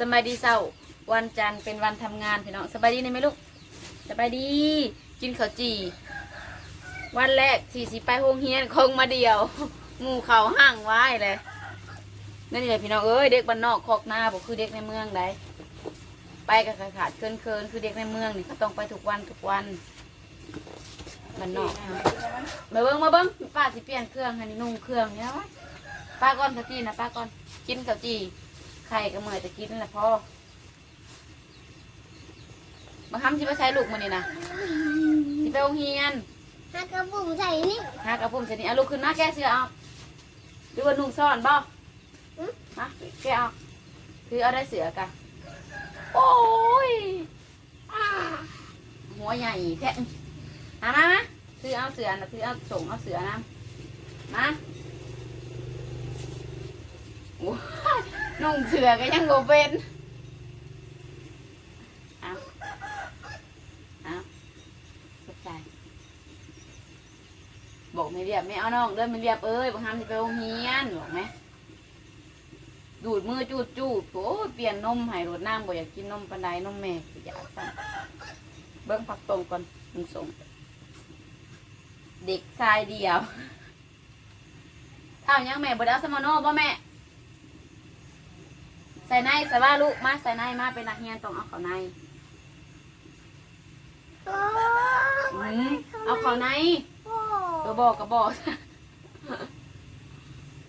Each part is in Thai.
สบายดีเศร้าวันจันทร์เป็นวันทำงานพี่น้องสบายดีไหมลูกสบายดีกินข้าวจี่วันแรกสี่สิไปโรงเรียนคงมาเดียวหมู่เขาห่างไว้เลยนั่นเลยพี่น้องเอ้ยเด็กบ้านนอกคอกหน้าบอกคือเด็กในเมืองได้ไปกับขาดเคินเคินคือเด็กในเมืองนี่ก็ต้องไปทุกวันทุกวันบ้านนอกมาเบิ้งมาเบิ้งป้าสิเปลี่ยนเครื่องให้นี่นุ่งเครื่องเนี่ยวะป้าก่อนข้าวจีนะป้าก่อนกินข้าวจี ไข่ก็เมื่อยจะกินแหละพ่อมาทำสิไปใช้ลูกมันนี่นะสิไปโรงเรียนฮักกระปุกใส่นี่หากระพุ่มเสร็จนี่เอาลูกขึ้นมาแก้เสื้อเอาดูว่านุ่งซ่อนบ่ฮะแกเอาคือเอาได้เสือกะโอ้ยอ่าหัวใหญ่แท้มามามาคือเอาเสือนะคือเอาส่งเอาเสือนะมาโอ้ย นุ่งเสือก็ยังโบเป็นเอาเอาเข้าใจบอกไม่เรียบไม่เอาน้องเดินไม่เรียบเอ้ยบางครั้งที่ไปโรงเรียนบอกไหมดูดมือจูดจูดโอ้เปลี่ยนนมให้รดน้ำบ่อยากกินนมปันไดนมแม่อยากสั่งเบิ้งผักตรงก่อนมันส่งเด็กชายเดียวอ้ายังแม่บ่ได้เอาสมโนบ่แม่ ใส่ในใส่ว่าลูกมาใส่ในมาเป็นนักเรียนต้องเอาเขาในอ้อืมเอาเขาในโอ้เออบอกก็บอก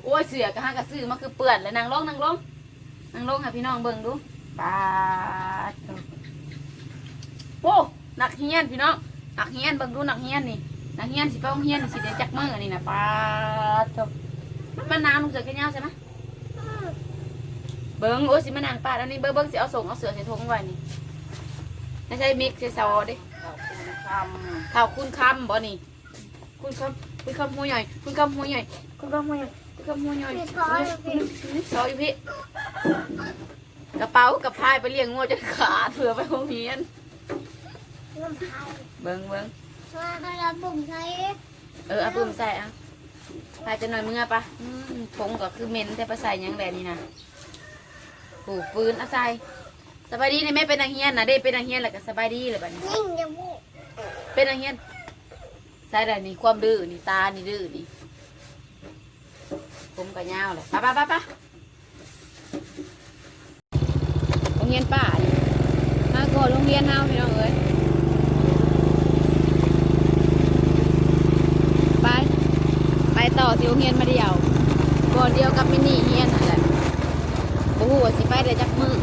โอ้ยเสือกระห้ากระซื้อมาคือเปื่อนเลยนางลงนางลงนางลงให้พี่น้องเบิ่งดูปาดโอ้หนักเฮียนพี่น้องหนักเฮียนเบิ่งดูหนักเฮียนนี่หนักเฮียนสิไปโรงเฮียนสิเดี๋ยวจักมืออันนี้นะปาดมันมานานลุงเสือกันยาวใช่ไหม เบิ่งโอ้ยสิมานางปาดอันนี้เบิ่งเบิ่งสิเอาส่งเอาเสือใส่ถุงไว้นี่ไม่ใช่มิกใส่ซอดิเท่าคุณคำบ่นี่ คุณคำคุณคำหัวใหญ่ คุณคำหัวใหญ่ คุณคำหัวใหญ่คุณคำหัวใหญ่ซอยพี่กระเป๋ากับพายไปเลี้ยงงัวจนขาดเผื่อไปโรงเรียนน้ำพายเบิ้งเบิ้งมาให้กระปุกใส่เออเอาปุ่มใส่อะพายจะหน่อยมึงอะปะอืมผงก็คือเหม็นแต่ไปใส่หยังแหละนี่นะ ผูกปืนเอาใส่สบายดีนี่ไม่เป็นนางเฮียนนะเด้เป็นนางเฮียนแล้วก็สบายดีเลยบัดนี้ยิ่งจะบุกเป็นนางเฮียนใส่ได้นี่ความดื้อนี่ตานี่ดื้อนี่ผมก็ยาวเลยไปไปไปไปโรงเรียนป่านี่มาก่อนโรงเรียนเฮาพี่น้องเอ้ยไป ไปต่อที่โรงเรียนมาเดียวก่อนเดียวกับมินี่เฮียนนั่นแหละ โอ้โหว่าสิไปได้จักมือ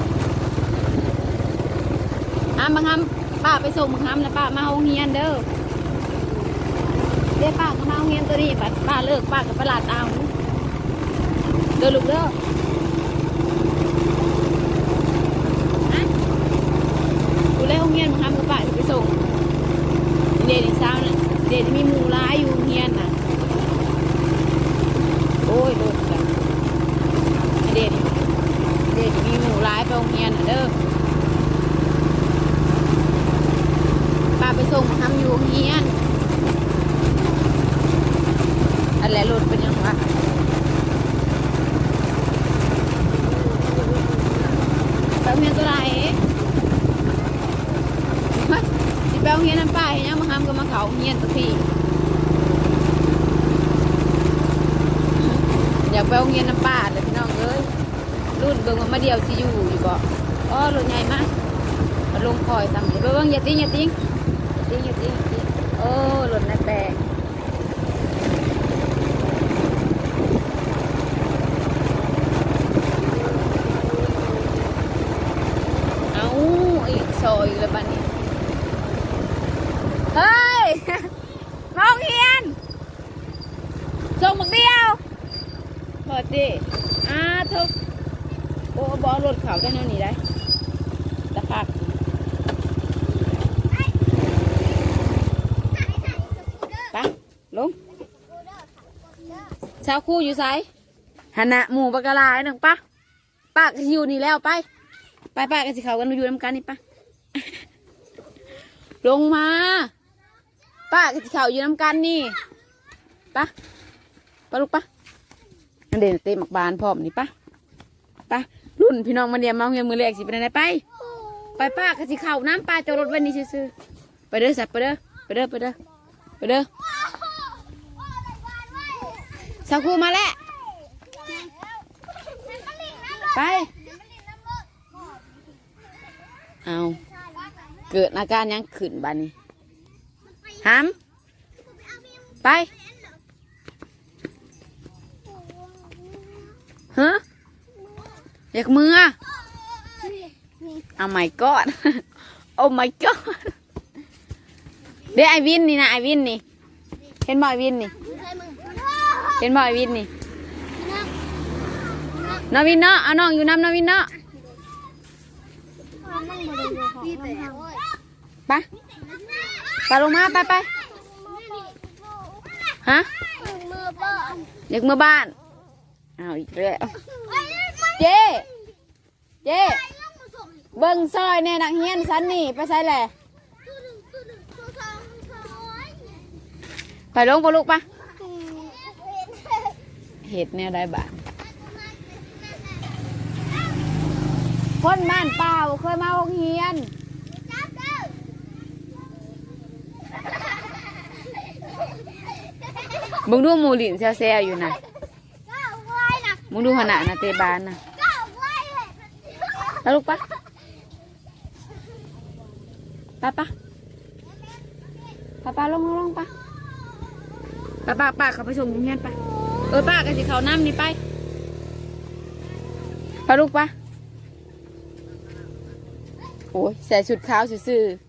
อะบางคำป้าไปส่งบางคำนะป้ามาโรงเรียนเด้อเดี๋ยวป้าก็มาโรงเรียนตัวนี้ป้าป้าเลิกป้ากับประหลาดเอาเด้อลูกเด้ออะดูแลโรงเรียนบางคำกับป้าไปส่งเด็กเช้าน่ะเด็กมีหมูร้ายอยู่โรงเรียนน่ะโอ้ยโดนกันเด็ก เด็กมีหมูร้ายไปโรงเรียนะเด้อป้าไปส่งทำอยู่โรงเรียนอะไรหลุดเป็นยังวะไปโรงเรียนตัวไหนสิไปโรงเรียนน้ำป้าเห็นยังมาทำก็มาเขาโรงเรียนสักทีอยากไปโรงเรียนน้ำป้าเลยพี่น้อง รุ่นเบิ่งว่ามาเดียวสิอยู่อยู่บ่อ๋อรถใหญ่มากมาลงคอยสั่งเดี๋ยเบิ่งอย่าติ้งอย่าติ้งอย่าติ้งอย่าติ้งอย่าติ้งโอ้รถน่าแปลงเอาอีกซอยอีกแล้วบ้านนี้เฮ้ยมาโรงเรียนส่งบักเดียวพอดีอ่าทุก อ้บอรถเขาได้แนวนี้ได้ตะพักไปลงชาวคู่อยู่ไสหันนะหมู่ปากกาลายหนึ่งปะป้าก็อยู่นี่แล้วไป ไปป้าก็สิเขากันอยู่น้ำกันนี่ปะลงมาป้าก็สิเขาอยู่น้ำกันนี่ปะปะลูกปะอันเด่นเตะหมักบานพร้อมนี่ปะปะ รุ่นพี่น้องมาเดียมมาโรงเรียนมือแรกสิไปไหนไป ไปป้าก็สิเข้าน้ำปลาจอรถไว้นี่ซื่อๆไปเด้อสับไปเด้อไปเด้อไปเด้อไปเด้อสักครูมาแล้วไป เอาเกิดอาการยังขึ้นบ้านี้หามไปฮะ อยากมือเอาไม่กอดโอ้ my god เดี๋ยวไอวินนี่นะไอวินนี่เห็นบ่ไอวินนี่เห็นบ่ไอวินนี่น้องวินเนาะเอาน้องอยู่น้ำน้องวินเนาะไปไปลงมาไปไปฮะมือบ้านอยากมือบ้านเอาอีกแล้ว เจ๊เจ๊เบิ่งซอยเนี่ยนักเฮียนสันนี่ไปใส่แหละไปลงปะลูกปะเห็ดแนวได้บ้างคนบ้านเปล่าเคยมาโรงเรียนมึงดูมูลินแซวๆอยู่นะมึงดูขนาดนะเตบานนะ แล้วลูกปะปะปะปะปะลงลงลงปะปะปะปะเขาไปส่งโรงเรียนปะเออป้ากันสิเขาน้ำนี่ไปปะลูกปะโอ้ยใส่ชุดขาวซื่อๆ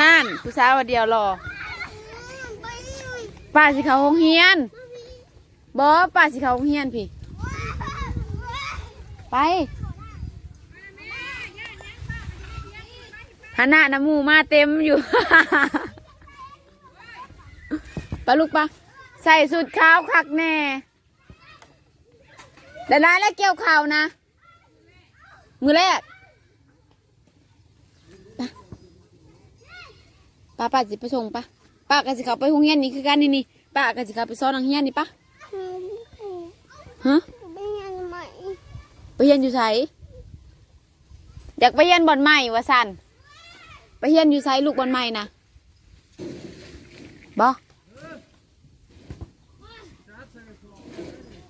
นั่นผู้สาวเดียวรอป้าสิเขาโรงเรียนบอป้าสิเขาโรงเรียนพี่ ไปหันหน้าน้ำมูมาเต็มอยู่ไปลูกปะใส่สุดขาวคักแน่แต่ร้านแล้วเกี่ยวข่าวนะ มือแรกป้าป้าสิไปส่งปะป้ากันสิเขาไปโรงเรียนนี่คือกันนี่นี่ป้ากันสิเขาไปซ้อนโรงเรียนนี่ปะฮะ เป็นยังไง ไป เฮียนอยู่ไสอยากไปเฮียนบอนใหม่วะสันไปเฮียนอยู่ไสลูกบอนใหม่นะบอ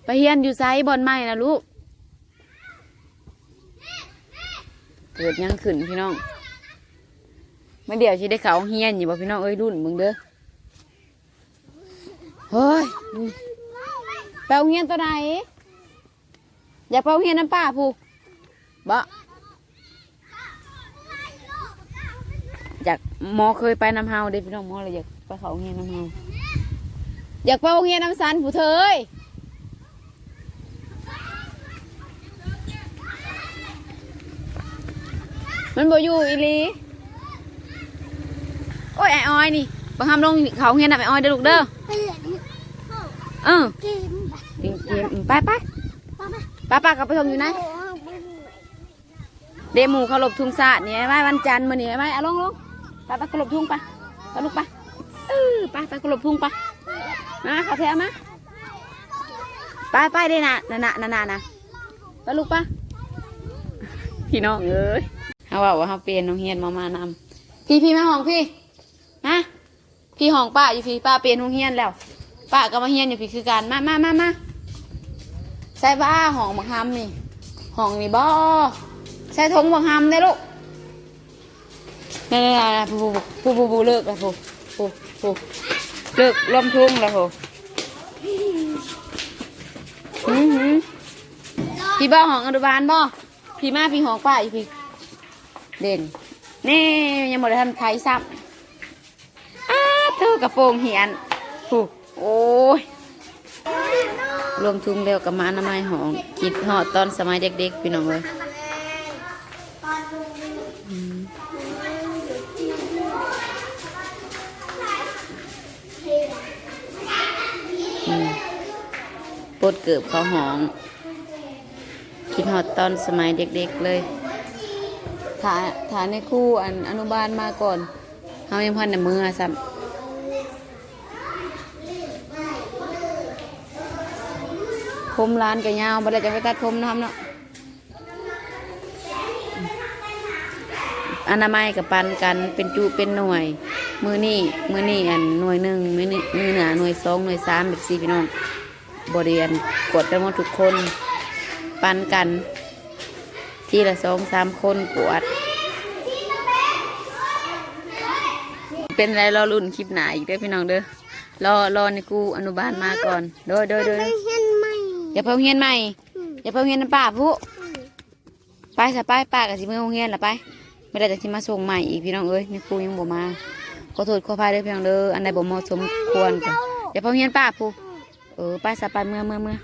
ไปเฮียนอยู่ไสบอนใหม่นะลูกเกิดยังขึ้นพี่น้องเมื่อเดี๋ยวชีได้เขาเฮียนอยู่บ่พี่น้องเอ้ยรุ่นมึงเด้อเฮ้ยไปเอาเฮียนตัวไหน อยากไปโรงเรียนน้ำป้าผู้บ่อยากหมอเคยไปน้ำเฮาเด้พี่น้องหมอเลยอยากไปเขาโรงเรียนน้ำเฮาอยากไปโรงเรียนน้ำสันผู้เธอเอ้ยมันบ่อยู่อีหลีโอ้ยไอ้ออยนี่บังคับลงเขาโรงเรียนน่ะไอ้ออยเด้อลูกเด้อเปลี่ยนเออเกมเกมเกมไปไป ป้าป้ากับไปส่งอยู่ไหนเดหมูเขาหลบทุ่งสะเนี่ยไว้วันจันทร์มื้อนี้ไว้เอาลงลงไปไปกลบทุ่งไปไปลูกไปเออไปไปกลบทุ่งไปมาเขาแถวมาไปไปได้นะน่ะน่ะน่ะน่ะนะไปลูกไปพี่น้องเอ้ยเขาว่าว่าเขาเปลี่ยนน้องเฮียนมามานำพี่พี่มาห้องพี่มาพี่ห้องป้าอยู่พี่ป้าเปลี่ยนห้องเฮียนแล้วป้าก็มาเฮียนอยู่พี่คือการมามามามา ใส่บ้าห้องบังคับนี่ห้องนี่บ่ใส่ถุงบังหำได้ลูกนี่นี่นี่ผู้ผู้ผู้ผู้เลิกแล้วผู้ผู้ผู้เลิกล้มทุ่งแล้วผู้หืมหืมพี่บ้าของอนุบาลบ่พี่มาพี่ของป้าอีพี่เด่นนี่ยังหมดทันใครซ้ำอ้าเธอกระโปรงเหียนผู้โอ้ย รวมทุ่งเร็วกับมาน้ำไม้หองคิดหอดตอนสมัยเด็กๆพี่น้องเลยปดเกือบเขาหอง คิดฮอดตอนสมัยเด็กๆเลยฐานฐานในคู่อันอนุบาลมาก่อนเฮายังพันในมือซ้ำโค ผมร้านก็ยาวบ่ได้จะไปตัดผมนะครับเนาะอนามัยกับปันกันเป็นจุเป็นหน่วย มือนี่มือนี่อันหน่วยหนึ่งมือนี่มือหนาหน่วยสองหน่วยสามแบบสี่พี่น้องบริเวณกดกันหมดทุกคน ปันกัน ทีละสองสามคนกวด เป็นไรรอรุ่นคลิปหนาอีกเด้อพี่น้องเด้อรอรอในกูอนุบาลมาก่อนโดยโดยโดย ไปเห็นไหมอย่าเพิ่งเฮียนใหม่อืมอย่าเพิ่งเฮียนน้ำป้าผู้อืมไปสะไปป้ากับสิมือโรงเรียนละไปไม่ได้จะสิมาส่งใหม่อีกพี่น้องเอ้ยในครูยังบ่มาขอโทษขออภัยเด้อพี่น้องเด้ออันใดบ่เหมาะสมควรกันอย่าเพิ่งเฮียนป้าผู้เออไปสะไปเมื่อเมื่อเมื่อ